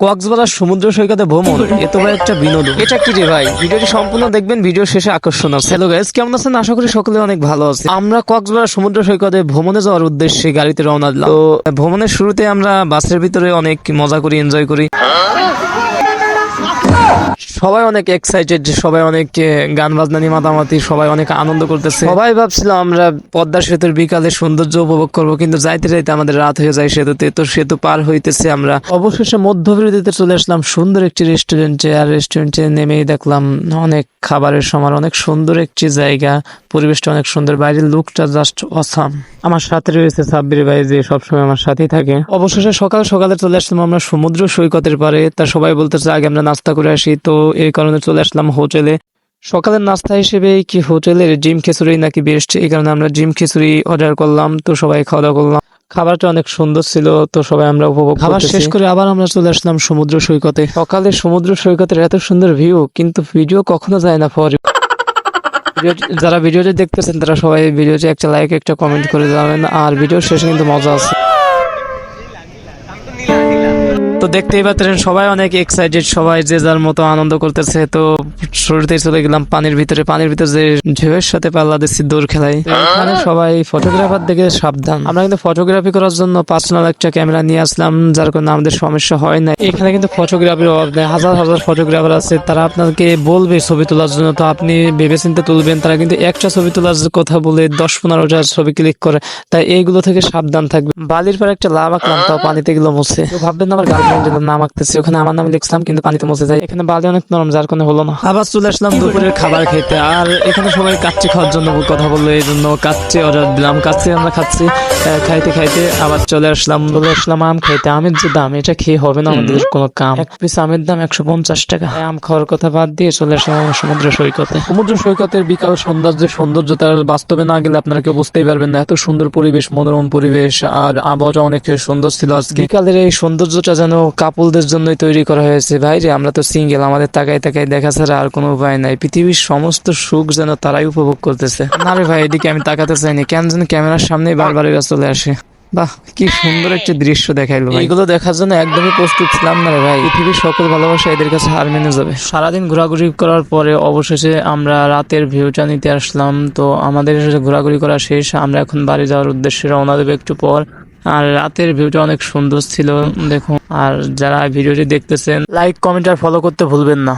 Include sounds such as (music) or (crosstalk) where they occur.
কক্সবাজার সমুদ্র সৈকতে ভ্রমণ (laughs) এত বড় ভাই একটা বিনোদন। এটা কি রে ভাই? ভিডিওটি সম্পূর্ণ দেখবেন ভিডিও শেষে আকর্ষণ আছে। হ্যালো গাইস কেমন আছেন? আশা করি সকলে অনেক ভালো আছে আমরা কক্সবাজার সমুদ্র সৈকতে ভ্রমণে যাওয়ার উদ্দেশ্যে গাড়িতে রওনা দিলাম। তো ভ্রমণের শুরুতে আমরা বাসের ভিতরে অনেক মজা করি এনজয় করি। সবাই অনেক এক্সাইটেড সবাই অনেক গান বাজনা নিয়ে মাতামাতি, সবাই অনেক আনন্দ করতেছে। সবাই ভাবছিল আমরা পদ্মা সেতুর বিকালে সৌন্দর্য উপভোগ করব, কিন্তু যাইতে যাইতে আমাদের রাত হয়ে যায় সেতুতে, তো সেতু পার হইতেছে আমরা। অবশেষে মধ্যবিরতিতে চলে আসলাম সুন্দর একটি রেস্টুরেন্টে আর রেস্টুরেন্টে নেমেই দেখলাম অনেক খাবারের সমার অনেক সুন্দর একটি জায়গা। পরিবেশটা অনেক সুন্দর। বাইরের লুকটা জাস্ট অসাম আমার সাথে রয়েছে সাব্বির ভাই যে সবসময় আমার সাথেই থাকে। অবশেষে সকাল সকালে চলে আসলাম আমরা সমুদ্র সৈকতের পারে তা সবাই বলতেছে আগে আমরা নাস্তা করে আসি। তো এই কারণে চলে আসলাম হোটেলে। সকালের নাস্তা হিসেবে কি হোটেলের জিম খিচুড়ি নাকি বেস্ট এই কারণে আমরা জিম খিচুড়ি অর্ডার করলাম তো সবাই খাওয়া দাওয়া করলাম। খাবারটা অনেক সুন্দর ছিল তো সবাই আমরা উপভোগ খাবার শেষ করে আবার আমরা চলে আসলাম সমুদ্র সৈকতে। সকালে সমুদ্র সৈকতের এত সুন্দর ভিউ কিন্তু ভিডিও কখনো যায় না ফর যারা ভিডিওটি দেখতেছেন, তারা সবাই ভিডিওটি একটা লাইক একটা কমেন্ট করে যাবেন আর ভিডিও শেষে কিন্তু মজা আছে। তো দেখতেই পাচ্ছেন সবাই অনেক এক্সাইটেড সবাই যে যার মতো আনন্দ করতেছে। তো শুরুতে চলে গেলাম পানির ভিতরে পানির ভিতরে যে ঢেউয়ের সাথে পাল্লা দিচ্ছি দৌড় খেলাই। এখানে সবাই ফটোগ্রাফার দেখে সাবধান। আমরা কিন্তু ফটোগ্রাফি করার জন্য পার্সোনাল একটা ক্যামেরা নিয়ে আসলাম যার কারণে আমাদের সমস্যা হয় না এখানে কিন্তু ফটোগ্রাফির অভাব নেই হাজার হাজার ফটোগ্রাফার আছে তারা আপনাকে বলবে ছবি তোলার জন্য। তো আপনি ভেবেচিন্তে তুলবেন তারা কিন্তু একটা ছবি তোলার কথা বলে দশ পনেরোটা ছবি ক্লিক করে। তাই এইগুলো থেকে সাবধান থাকবে। বালির পর একটা লাভ আঁকলাম তাও পানিতে গেলো মুছে। ভাববেন আমার নাম আঁকতেছে ওখানে আমার নাম লিখলাম কিন্তু পানিতে যায়। এখানে বালি অনেক নরম যার কোনো হলো না। আবার চলে আসলাম দুপুরের খাবার খেতে। আর এখানে সবাই কাচ্চি খাওয়ার জন্য কথা বলল এই জন্য কাচ্চি অর্ডার দিলাম। কাচ্চি আমরা খাচ্ছি খাইতে খাইতে আবার চলে আসলাম। চলে আসলাম আম খাইতে। আমের যে দাম এটা খেয়ে হবে না আমাদের কোনো কাম। এক পিস আমের দাম একশো পঞ্চাশ টাকা। আম খাওয়ার কথা বাদ দিয়ে চলে আসলাম সমুদ্র সৈকতে। সমুদ্র সৈকতের বিকাল সৌন্দর্যের সৌন্দর্যতা বাস্তবে না গেলে আপনারা কেউ বুঝতেই পারবেন না। এত সুন্দর পরিবেশ মনোরম পরিবেশ আর আবহাওয়া অনেক সুন্দর ছিল আজকে। বিকালের এই সৌন্দর্যটা যেন কাপুলদের জন্যই তৈরি করা হয়েছে। ভাই রে আমরা তো সিঙ্গেল আমাদের তাকাই তাকাই দেখা ছাড়া আর কোনো উপায় নাই। পৃথিবীর সমস্ত সুখ যেন তারাই উপভোগ করতেছে। না রে ভাই এদিকে আমি তাকাতে চাইনি। কেন যেন ক্যামেরার সামনেই বারবার এরা চলে আসে। বাহ কি সুন্দর একটা দৃশ্য দেখাইলো এগুলো দেখার জন্য একদমই প্রস্তুত ছিলাম না রে ভাই। পৃথিবীর সকল ভালোবাসা এদের কাছে হার মেনে যাবে। সারাদিন ঘোরাঘুরি করার পরে অবশেষে আমরা রাতের ভিউটা নিতে আসলাম। তো আমাদের ঘোরাঘুরি করা শেষ আমরা এখন বাড়ি যাওয়ার উদ্দেশ্যে রওনা দেবো একটু পর। আর রাতের ভিউটা অনেক সুন্দর ছিল, দেখুন। আর যারা ভিডিওটি দেখতেছেন লাইক কমেন্ট আর ফলো করতে ভুলবেন না।